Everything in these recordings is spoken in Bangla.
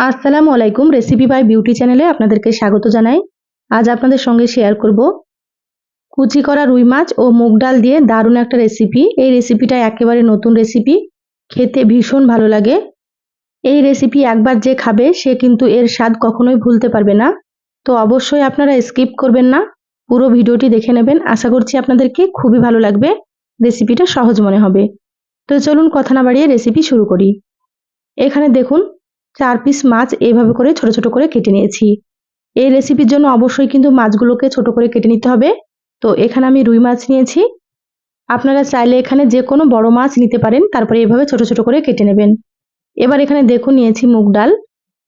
আসসালামু আলাইকুম রেসিপি বাই বিউটি চ্যানেলে আপনাদেরকে স্বাগত জানাই। আজ আপনাদের সঙ্গে শেয়ার করব কুচি করা রুই মাছ ও মুগ ডাল দিয়ে দারুণ একটা রেসিপি এই রেসিপিটা একেবারে নতুন রেসিপি খেতে ভীষণ ভালো লাগে। এই রেসিপি একবার যে খাবে, সে কিন্তু এর স্বাদ কখনোই ভুলতে পারবে না। তো অবশ্যই আপনারা স্কিপ করবেন না। পুরো ভিডিওটি দেখে নেবেন। আশা করছি আপনাদেরকে খুবই ভালো লাগবে। রেসিপিটা সহজ মনে হবে। তো চলুন কথা না বাড়িয়ে রেসিপি শুরু করি। এখানে দেখুন চার পিস মাছ এইভাবে করে ছোট ছোট করে কেটে নিয়েছি। এই রেসিপির জন্য অবশ্যই কিন্তু মাছগুলোকে ছোট করে কেটে নিতে হবে। তো এখানে আমি রুই মাছ নিয়েছি। আপনারা চাইলে এখানে যে কোনো বড় মাছ নিতে পারেন, তারপরে এভাবে ছোট ছোট করে কেটে নেবেন। এবার এখানে দেখুন নিয়েছি মুগ ডাল।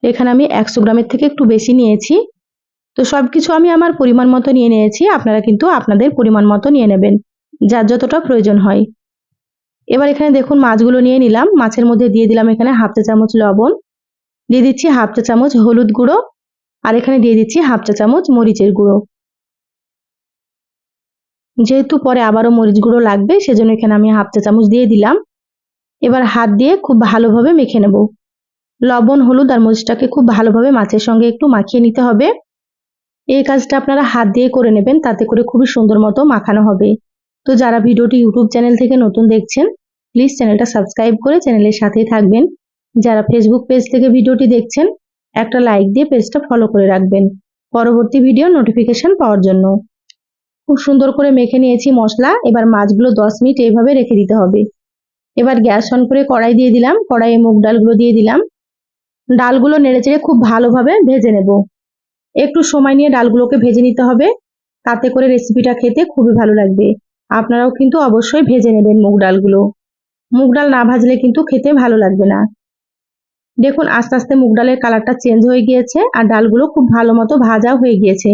এখানে আমি একশো গ্রামের থেকে একটু বেশি নিয়েছি। তো সব কিছু আমি আমার পরিমাণ মতো নিয়ে নিয়েছি, আপনারা কিন্তু আপনাদের পরিমাণ মতো নিয়ে নেবেন, যার যতটা প্রয়োজন হয়। এবার এখানে দেখুন মাছগুলো নিয়ে নিলাম। মাছের মধ্যে দিয়ে দিলাম এখানে হাফ চা চামচ লবণ। দিয়ে দিচ্ছি হাফ চা চামচ হলুদ গুঁড়ো, আর এখানে দিয়ে দিচ্ছি হাফ চা চামচ মরিচের গুঁড়ো। যেহেতু পরে আবারও মরিচ গুঁড়ো লাগবে, সেজন্য এখানে আমি হাফ চা চামচ দিয়ে দিলাম। এবার হাত দিয়ে খুব ভালোভাবে মেখে নেব। লবণ, হলুদ আর মরিচটাকে খুব ভালোভাবে মাছের সঙ্গে একটু মাখিয়ে নিতে হবে। এই কাজটা আপনারা হাত দিয়ে করে নেবেন, তাতে করে খুবই সুন্দর মতো মাখানো হবে। তো যারা ভিডিওটি ইউটিউব চ্যানেল থেকে নতুন দেখছেন, প্লিজ চ্যানেলটা সাবস্ক্রাইব করে চ্যানেলের সাথেই থাকবেন। যারা ফেসবুক পেজ থেকে ভিডিওটি দেখছেন, একটা লাইক দিয়ে পেজটা ফলো করে রাখবেন। পরবর্তী ভিডিও নোটিফিকেশন পাওয়ার জন্য। খুব সুন্দর করে মেখে নিয়েছি মশলা। এবার মাছগুলো দশ মিনিট এইভাবে রেখে দিতে হবে। এবার গ্যাস অন করে কড়াই দিয়ে দিলাম। কড়াইয়ে মুগ ডালগুলো দিয়ে দিলাম। ডালগুলো নেড়েচেড়ে খুব ভালোভাবে ভেজে নেব। একটু সময় নিয়ে ডালগুলোকে ভেজে নিতে হবে। তাতে করে রেসিপিটা খেতে খুবই ভালো লাগবে। আপনারাও কিন্তু অবশ্যই ভেজে নেবেন মুগ ডালগুলো। মুগ ডাল না ভাজলে কিন্তু খেতে ভালো লাগবে না। দেখুন, আস্তে আস্তে মুগ ডালের কালারটা চেঞ্জ হয়ে গিয়েছে আর ডালগুলো খুব ভালো মতো ভাজা হয়ে গিয়েছে।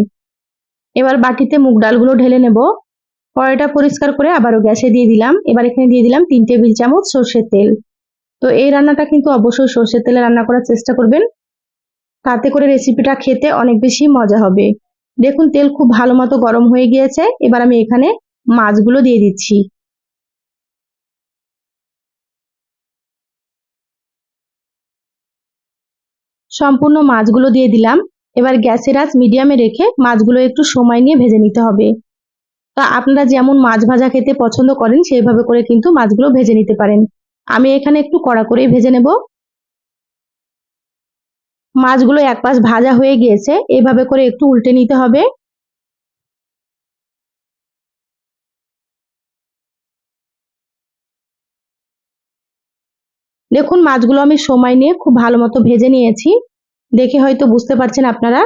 এবার বাটিতে মুগ ডালগুলো ঢেলে নেব। কড়াইটা পরিষ্কার করে আবারও গ্যাসে দিয়ে দিলাম। এবার এখানে দিয়ে দিলাম তিন টেবিল চামচ সর্ষের তেল। তো এই রান্নাটা কিন্তু অবশ্যই সর্ষের তেলে রান্না করার চেষ্টা করবেন। তাতে করে রেসিপিটা খেতে অনেক বেশি মজা হবে। দেখুন, তেল খুব ভালো মতো গরম হয়ে গিয়েছে। এবার আমি এখানে মাছগুলো দিয়ে দিচ্ছি। সম্পূর্ণ মাছগুলো দিয়ে দিলাম। এবার গ্যাসের আঁচ মিডিয়ামে রেখে মাছগুলো একটু সময় নিয়ে ভেজে নিতে হবে। তা আপনারা যেমন মাছ ভাজা খেতে পছন্দ করেন, সেইভাবে করে কিন্তু মাছগুলো ভেজে নিতে পারেন। আমি এখানে একটু কড়া করেই ভেজে নেব। মাছগুলো এক পাশ ভাজা হয়ে গিয়েছে, এভাবে করে একটু উল্টে নিতে হবে। দেখুন, মাছগুলো আমি সময় নিয়ে খুব ভালো মতো ভেজে নিয়েছি। দেখে হয়তো বুঝতে পারছেন আপনারা।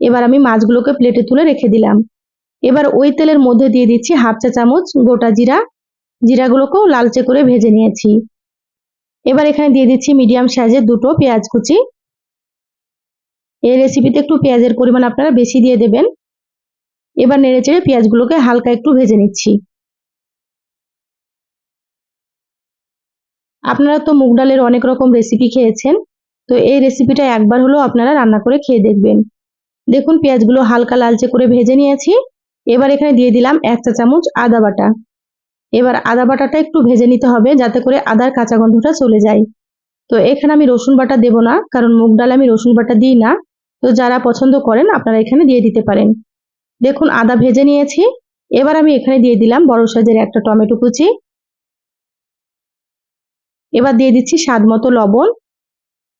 এবার আমি মাছগুলোকে প্লেটে তুলে রেখে দিলাম। এবার ওই তেলের মধ্যে দিয়ে দিচ্ছি হাফ চা চামচ গোটা জিরা। জিরাগুলোকেও লালচে করে ভেজে নিয়েছি। এবার এখানে দিয়ে দিচ্ছি মিডিয়াম সাইজের দুটো পেঁয়াজ কুচি। এই রেসিপিতে একটু পেঁয়াজের পরিমাণ আপনারা বেশি দিয়ে দেবেন। এবার নেড়ে চেড়ে পেঁয়াজগুলোকে হালকা একটু ভেজে নিচ্ছি। আপনারা তো মুগ ডালের অনেক রকম রেসিপি খেয়েছেন। তো এই রেসিপিটা একবার হলেও আপনারা রান্না করে খেয়ে দেখবেন। দেখুন, পেঁয়াজগুলো হালকা লালচে করে ভেজে নিয়েছি। এবার এখানে দিয়ে দিলাম এক চা চামচ আদা বাটা। এবার আদা বাটাটা একটু ভেজে নিতে হবে যাতে করে আদার কাঁচা গন্ধটা চলে যায়। তো এখানে আমি রসুন বাটা দেব না, কারণ মুগ ডাল আমি রসুন বাটা দিই না। তো যারা পছন্দ করেন, আপনারা এখানে দিয়ে দিতে পারেন। দেখুন, আদা ভেজে নিয়েছি। এবার আমি এখানে দিয়ে দিলাম বড় সাইজের একটা টমেটো কুচি। এবার দিয়ে দিচ্ছি স্বাদ মতো লবণ।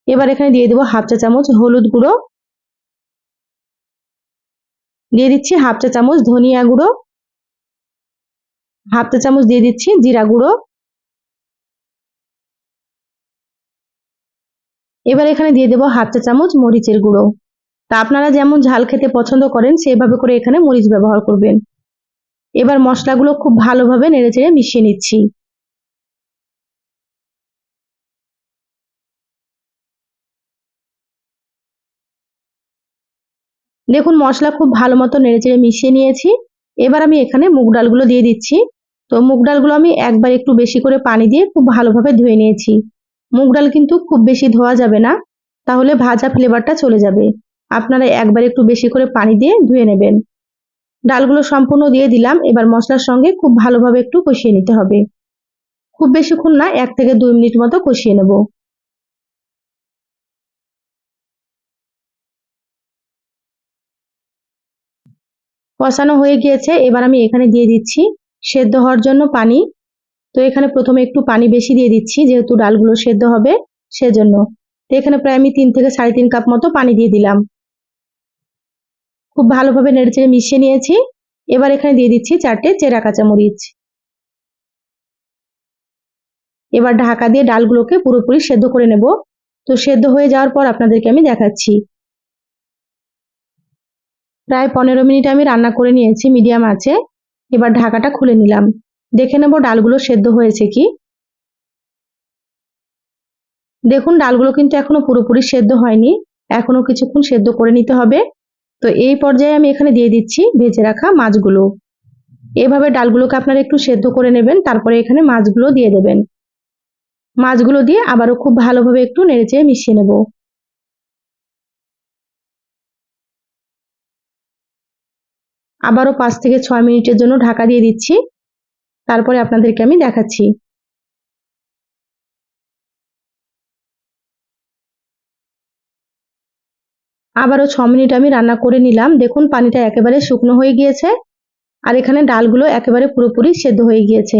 এবার এখানে দিয়ে দেবো হাফ চা চামচ হলুদ গুঁড়ো। দিয়ে দিচ্ছি হাফ চা চামচ ধনিয়া গুঁড়ো। হাফ চা চামচ দিয়ে দিচ্ছি জিরা গুঁড়ো। এবার এখানে দিয়ে দেবো হাফ চা চামচ মরিচের গুঁড়ো। তা আপনারা যেমন ঝাল খেতে পছন্দ করেন, সেভাবে করে এখানে মরিচ ব্যবহার করবেন। এবার মশলাগুলো খুব ভালোভাবে নেড়েচেড়ে মিশিয়ে নিচ্ছি। দেখুন, মশলা খুব ভালো মতো নেড়েচেড়ে মিশিয়ে নিয়েছি। এবার আমি এখানে মুগ ডালগুলো দিয়ে দিচ্ছি। তো মুগ ডালগুলো আমি একবার একটু বেশি করে পানি দিয়ে খুব ভালোভাবে ধুয়ে নিয়েছি। মুগ ডাল কিন্তু খুব বেশি ধোয়া যাবে না, তাহলে ভাজা ফ্লেভারটা চলে যাবে। আপনারা একবার একটু বেশি করে পানি দিয়ে ধুয়ে নেবেন। ডালগুলো সম্পূর্ণ দিয়ে দিলাম, এবার মশলার সঙ্গে খুব ভালোভাবে একটু কষিয়ে নিতে হবে। খুব বেশিক্ষণ না, এক থেকে দুই মিনিট মতো কষিয়ে নেব। কষানো হয়ে গিয়েছে। এবার আমি এখানে দিয়ে দিচ্ছি সেদ্ধ হওয়ার জন্য পানি। তো এখানে প্রথমে একটু পানি বেশি দিয়ে দিচ্ছি, যেহেতু ডালগুলো সেদ্ধ হবে সেজন্য। তো এখানে প্রায় আমি তিন থেকে সাড়ে তিন কাপ মতো পানি দিয়ে দিলাম। খুব ভালোভাবে নেড়েচেড়ে মিশিয়ে নিয়েছি। এবার এখানে দিয়ে দিচ্ছি চারটে চেরা কাঁচামরিচ। এবার ঢাকা দিয়ে ডালগুলোকে পুরোপুরি সেদ্ধ করে নেব। তো সেদ্ধ হয়ে যাওয়ার পর আপনাদেরকে আমি দেখাচ্ছি। প্রায় পনেরো মিনিট আমি রান্না করে নিয়েছি, মিডিয়াম আছে। এবার ঢাকাটা খুলে নিলাম। দেখে নেব ডালগুলো সেদ্ধ হয়েছে কি। দেখুন, ডালগুলো কিন্তু এখনও পুরোপুরি সেদ্ধ হয়নি। এখনও কিছুক্ষণ সেদ্ধ করে নিতে হবে। তো এই পর্যায়ে আমি এখানে দিয়ে দিচ্ছি ভেজে রাখা মাছগুলো। এভাবে ডালগুলোকে আপনারা একটু সেদ্ধ করে নেবেন, তারপরে এখানে মাছগুলো দিয়ে দেবেন। মাছগুলো দিয়ে আবারও খুব ভালোভাবে একটু নেড়েচেড়ে মিশিয়ে নেব। আবারও পাঁচ থেকে ছয় মিনিটের জন্য ঢাকা দিয়ে দিচ্ছি। তারপরে আপনাদেরকে আমি দেখাচ্ছি। আবারও ছ মিনিট আমি রান্না করে নিলাম। দেখুন, পানিটা একেবারে শুকনো হয়ে গিয়েছে আর এখানে ডালগুলো একেবারে পুরোপুরি সেদ্ধ হয়ে গিয়েছে।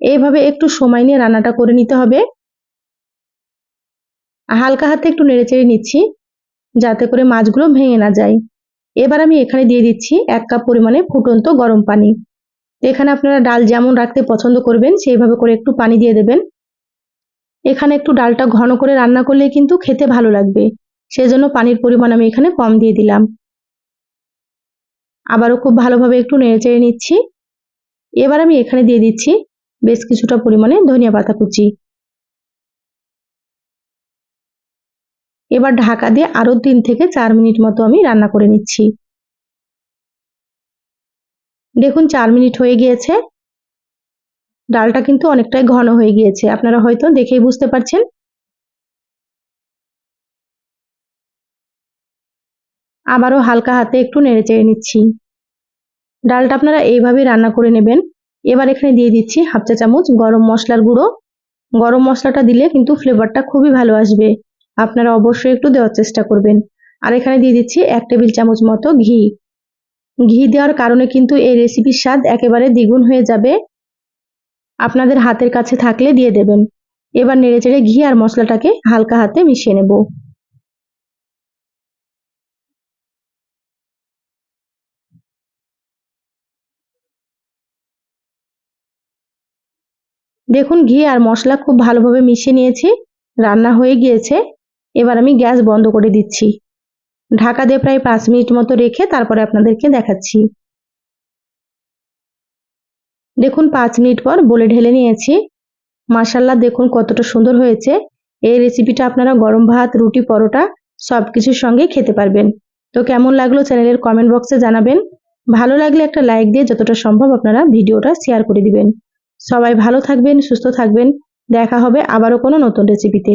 এইভাবে একটু সময় নিয়ে রান্নাটা করে নিতে হবে। হালকা হাতে একটু নেড়েচেড়ে নিচ্ছি যাতে করে মাছগুলো ভেঙে না যায়। এবার আমি এখানে দিয়ে দিচ্ছি এক কাপ পরিমাণে ফুটন্ত গরম পানি। এখানে আপনারা ডাল যেমন রাখতে পছন্দ করবেন, সেইভাবে করে একটু পানি দিয়ে দেবেন। এখানে একটু ডালটা ঘন করে রান্না করলে কিন্তু খেতে ভালো লাগবে। সেজন্য পানির পরিমাণ আমি এখানে কম দিয়ে দিলাম। আবারও খুব ভালোভাবে একটু নেড়েচেড়ে নিচ্ছি। এবার আমি এখানে দিয়ে দিচ্ছি বেশ কিছুটা পরিমাণে ধনিয়া পাতা কুচি। এবার ঢাকা দিয়ে আরও তিন থেকে চার মিনিট মতো আমি রান্না করে নিচ্ছি। দেখুন, চার মিনিট হয়ে গিয়েছে। ডালটা কিন্তু অনেকটাই ঘন হয়ে গিয়েছে। আপনারা হয়তো দেখেই বুঝতে পারছেন। আবারও হালকা হাতে একটু নেড়ে চেড়ে নিচ্ছি। ডালটা আপনারা এইভাবে রান্না করে নেবেন। এবার এখানে দিয়ে দিচ্ছি হাফ চা চামচ গরম মশলার গুঁড়ো। গরম মশলাটা দিলে কিন্তু ফ্লেভারটা খুবই ভালো আসবে। আপনারা অবশ্যই একটু দেওয়ার চেষ্টা করবেন। আর এখানে দিয়ে দিচ্ছি এক টেবিল চামচ মতো ঘি। ঘি দেওয়ার কারণে কিন্তু এই রেসিপির স্বাদ একেবারে দ্বিগুণ হয়ে যাবে। আপনাদের হাতের কাছে থাকলে দিয়ে দেবেন। এবার নেড়েচেড়ে ঘি আর মশলাটাকে হালকা হাতে মিশিয়ে নেব। দেখুন, ঘি আর মশলা খুব ভালোভাবে মিশিয়ে নিয়েছি। রান্না হয়ে গিয়েছে। এবার আমি গ্যাস বন্ধ করে দিচ্ছি। ঢাকা দিয়ে প্রায় পাঁচ মিনিট মতো রেখে তারপরে আপনাদেরকে দেখাচ্ছি। দেখুন, পাঁচ মিনিট পর বলে ঢেলে নিয়েছি। মাসাল্লা দেখুন কতটা সুন্দর হয়েছে। এই রেসিপিটা আপনারা গরম ভাত, রুটি, পরোটা সব কিছুর সঙ্গে খেতে পারবেন। তো কেমন লাগল চ্যানেলের কমেন্ট বক্সে জানাবেন। ভালো লাগলে একটা লাইক দিয়ে যতটা সম্ভব আপনারা ভিডিওটা শেয়ার করে দিবেন। সবাই ভালো থাকবেন, সুস্থ থাকবেন। দেখা হবে আবারও কোনো নতুন রেসিপিতে